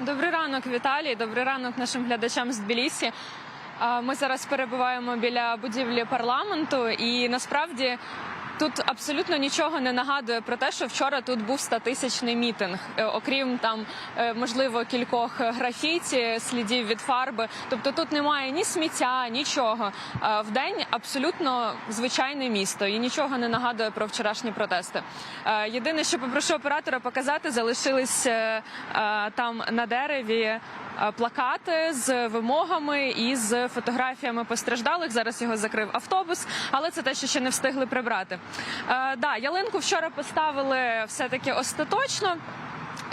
Добрий ранок, Віталій. Добрий ранок нашим глядачам з Тбілісі. Ми зараз перебуваємо біля будівлі парламенту, і насправді тут абсолютно нічого не нагадує про те, що вчора тут був статисячний мітинг, Е, окрім там е, можливо кількох графіті, слідів від фарби. Тобто тут немає ні сміття, нічого. В день абсолютно звичайне місто і нічого не нагадує про вчорашні протести. Е, Єдине, що попрошу оператора показати, залишились е, е, там на дереві е, плакати з вимогами і з фотографіями постраждалих. Зараз його закрив автобус, але це те, що ще не встигли прибрати. Е, да, ялинку вчора поставили все таки остаточно.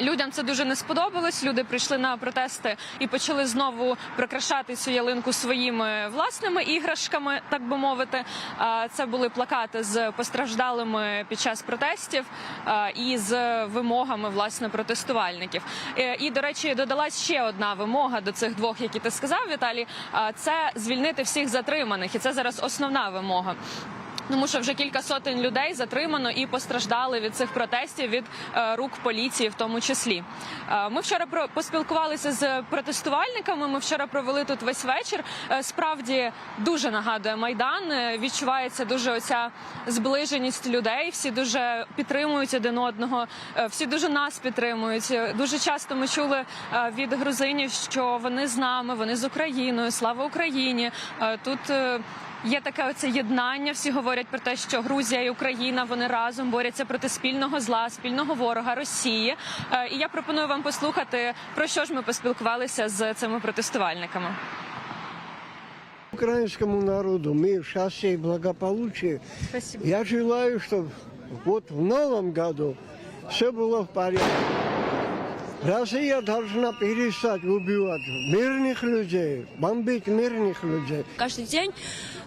Людям це дуже не сподобалось. Люди прийшли на протести і почали знову прикрашати цю ялинку своїми власними іграшками, так би мовити. Це були плакати з постраждалими під час протестів і з вимогами власне протестувальників. Е, І до речі, додалась ще одна вимога до цих двох, які ти сказав, Віталій. Це звільнити всіх затриманих, і це зараз основна вимога. Тому що вже кілька сотень людей затримано і постраждали від цих протестів від е, рук поліції, в тому числі. Е, ми вчора поспілкувалися з протестувальниками. Ми вчора провели тут весь вечір. Е, справді дуже нагадує майдан. Відчувається дуже оця зближеність людей. Всі дуже підтримують один одного. Всі дуже нас підтримують. Дуже часто ми чули від грузинів, що вони з нами, вони з Україною. Слава Україні! Тут Є таке оце єднання. Всі говорять про те, що Грузія і Україна вони разом борються проти спільного зла, спільного ворога Росії. Е, І я пропоную вам послухати про що ж ми поспілкувалися з цими протестувальниками. Украинскому народу мир, счастье и благополучие. Спасибо. Я желаю, чтобы вот в новом году все было в порядке. Россия должна перестать убивать мирных людей, бомбить мирных людей. Каждый день,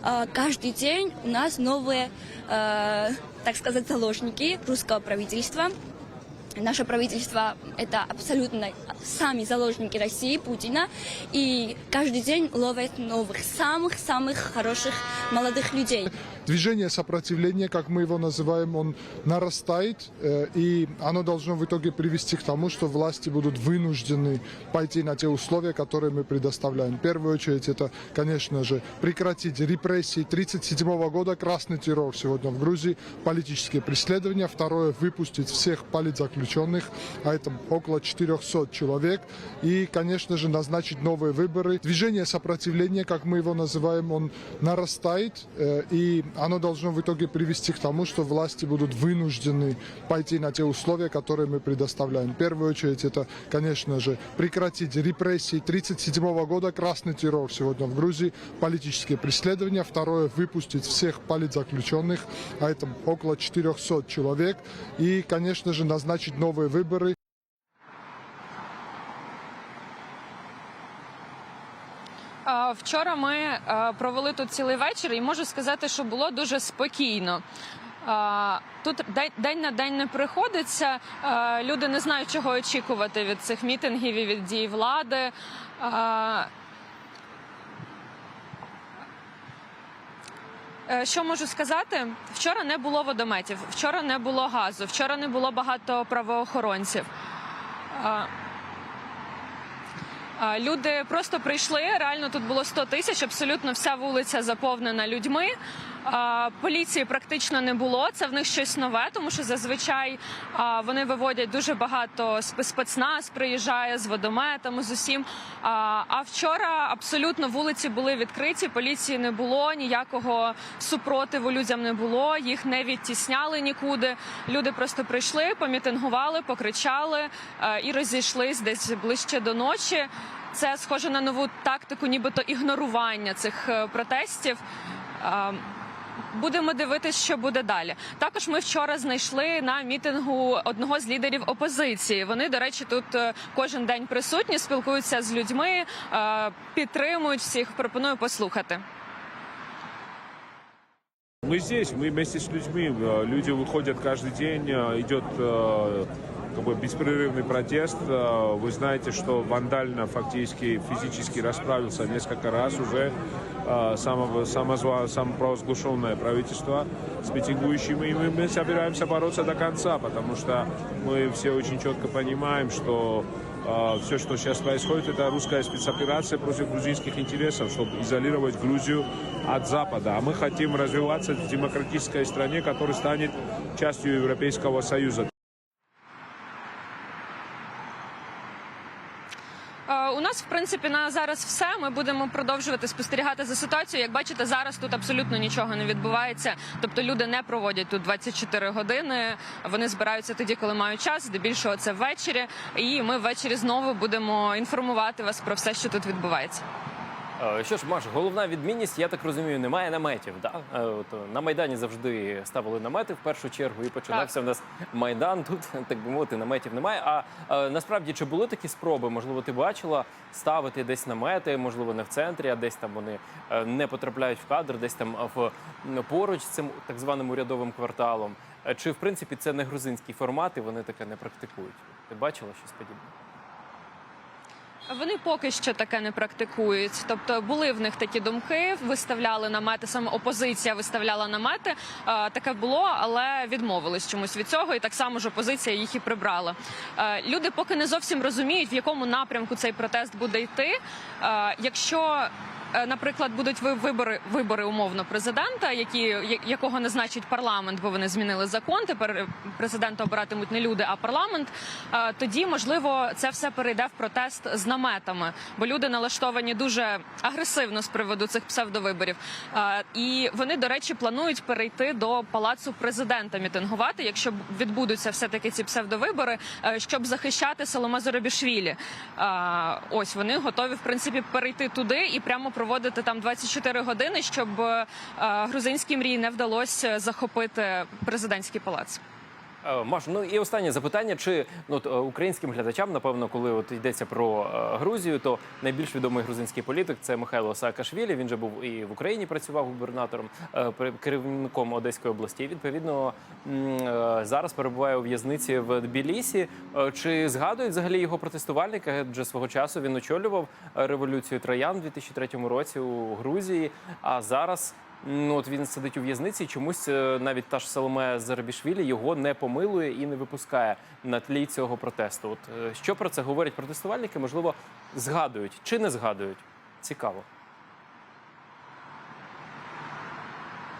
э, каждый день у нас новые, э, так сказать, заложники русского правительства. Наше правительство – это абсолютно сами заложники России, Путина. И каждый день ловят новых, самых-самых хороших молодых людей. Движение сопротивления, как мы его называем, он нарастает, э, и оно должно в итоге привести к тому, что власти будут вынуждены пойти на те условия, которые мы предоставляем. В первую очередь это, конечно же, прекратить репрессии 1937 года, красный террор сегодня в Грузии, политические преследования. Второе, выпустить всех политзаключенных, а это около 400 человек. И, конечно же, назначить новые выборы. Движение сопротивления, как мы его называем, он нарастает, э, и оно должно в итоге привести к тому, что власти будут вынуждены пойти на те условия, которые мы предоставляем. В первую очередь это, конечно же, прекратить репрессии 1937 года, красный террор сегодня в Грузии, политические преследования. Второе, выпустить всех политзаключенных, а это около 400 человек. И, конечно же, назначить новые выборы. Вчора ми е, провели тут цілий вечір, і можу сказати, що було дуже спокійно. Тут день, на день не приходиться. Е, Люди не знають, чого очікувати від цих мітингів і від дій влади. Е, Що можу сказати? Вчора не було водометів, вчора не було газу, вчора не було багато правоохоронців. Люди просто прийшли. Реально тут було 100 тисяч. Абсолютно вся вулиця заповнена людьми. Поліції практично не було. Це в них щось нове, тому що зазвичай вони виводять дуже багато спецназ, приїжджає з водометами, з усім. А, А вчора абсолютно вулиці були відкриті. Поліції не було, ніякого супротиву людям не було. Їх не відтісняли нікуди. Люди просто прийшли, помітингували, покричали е, і розійшлись десь ближче до ночі. Це схоже на нову тактику, нібито ігнорування цих е, протестів Е, Будемо дивитися, що буде далі. Також ми вчора знайшли на мітингу одного з лідерів опозиції. Вони, до речі, тут е, кожен день присутні, спілкуються з людьми, е, підтримують всіх. Пропоную послухати. Мы здесь, мы вместе с людьми. Э, Люди выходят каждый день, э, идет э, как бы беспрерывный протест. Э, Вы знаете, что вандально фактически физически расправился несколько раз уже э, Самого, самозва, самопровозглашенное правительство с митингующими. И мы, собираемся бороться до конца, потому что мы все очень четко понимаем, что все, что сейчас происходит, это русская спецоперация против грузинских интересов, чтобы изолировать Грузию от Запада. А мы хотим развиваться в демократической стране, которая станет частью Европейского Союза. У нас, в принципі, на зараз все. Ми будемо продовжувати спостерігати за ситуацією. Як бачите, зараз тут абсолютно нічого не відбувається. Тобто люди не проводять тут 24 години. Вони збираються тоді, коли мають час. Здебільшого це ввечері. І ми ввечері знову будемо інформувати вас про все, що тут відбувається. Е, Що ж, Маш, головна відмінність, я так розумію, немає наметів. Да? Е, От, на Майдані завжди ставили намети в першу чергу, і починався в нас Майдан. Тут, так би мовити, наметів немає. А е, насправді, чи були такі спроби? Можливо, ти бачила ставити десь намети, можливо, не в центрі, а десь там вони не потрапляють в кадр, десь там в поруч з цим так званим урядовим кварталом. Чи в принципі це не грузинський формат, і вони таке не практикують? Ти бачила щось подібне? Вони поки що таке не практикують. Тобто були в них такі думки, виставляли намети, саме опозиція виставляла намети. Е, Таке було, але відмовились чомусь від цього, і так само ж опозиція їх і прибрала. Е, Люди поки не зовсім розуміють, в якому напрямку цей протест буде йти. Е, Якщо Наприклад, будуть ви- вибори вибори умовно президента, які якого назначить парламент, бо вони змінили закон. Тепер е, президента обиратимуть не люди, а парламент. Е, Тоді можливо це все перейде в протест з наметами, бо люди налаштовані дуже агресивно з приводу цих псевдовиборів. Е, І вони, до речі, планують перейти до палацу президента мітингувати, якщо відбудуться все таки ці псевдовибори, е, щоб захищати Соломе Зоробішвілі. Е, Ось вони готові в принципі перейти туди і прямо проводити там 24 години, щоб е, грузинській мрії не вдалося захопити президентський палац. Е, Маш, ну і останнє запитання: чи ну е, українським глядачам, напевно, коли от йдеться про е, Грузію, то найбільш відомий грузинський політик це Михайло Саакашвілі. Він же був і в Україні працював губернатором, керівником Одеської області. І, відповідно зараз перебуває у в'язниці в Тбілісі. Чи згадують взагалі його протестувальники? Адже свого часу він очолював революцію Троян у 2003 році у Грузії. А зараз Ну, от він сидить у в'язниці, чомусь е, навіть та ж Соломе Зарабішвілі його не помилує і не випускає на тлі цього протесту. От е, що про це говорять протестувальники? Можливо, згадують чи не згадують? Цікаво.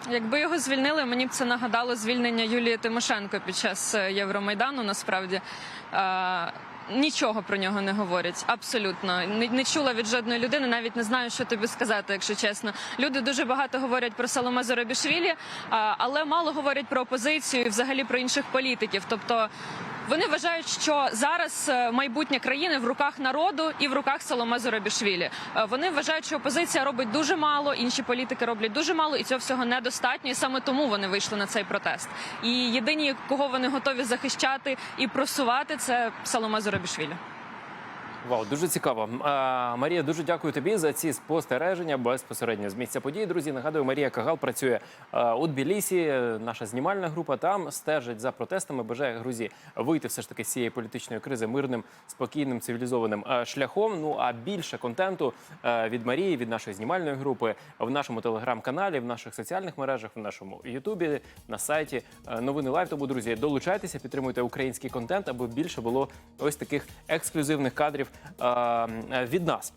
Якби його звільнили, мені б це нагадало звільнення Юлії Тимошенко під час е, Євромайдану. Насправді нічого про нього не говорять. Абсолютно не, не чула від жодної людини. Навіть не знаю, що тобі сказати, якщо чесно. Люди дуже багато говорять про Саломе Зоробішвілі, але мало говорять про опозицію і взагалі про інших політиків. Тобто. Вони вважають, що зараз е, майбутнє країни в руках народу і в руках Соломе Зоробішвілі. Е, Вони вважають, що опозиція робить дуже мало, інші політики роблять дуже мало, і цього всього недостатньо. І саме тому вони вийшли на цей протест. І єдині, кого вони готові захищати і просувати, це Соломе Зоробішвілі. Вау, дуже цікаво. А, Марія, дуже дякую тобі за ці спостереження безпосередньо з місця події. Друзі, нагадую, Марія Кагал працює а, у Тбілісі. Наша знімальна група там стежить за протестами. Бажає Грузії вийти все ж таки з цієї політичної кризи мирним, спокійним, цивілізованим а, шляхом. Ну а більше контенту а, від Марії, від нашої знімальної групи в нашому телеграм-каналі, в наших соціальних мережах, в нашому Ютубі, на сайті новини Лайв. Тому, друзі, долучайтеся, підтримуйте український контент, аби більше було ось таких ексклюзивних кадрів від нас.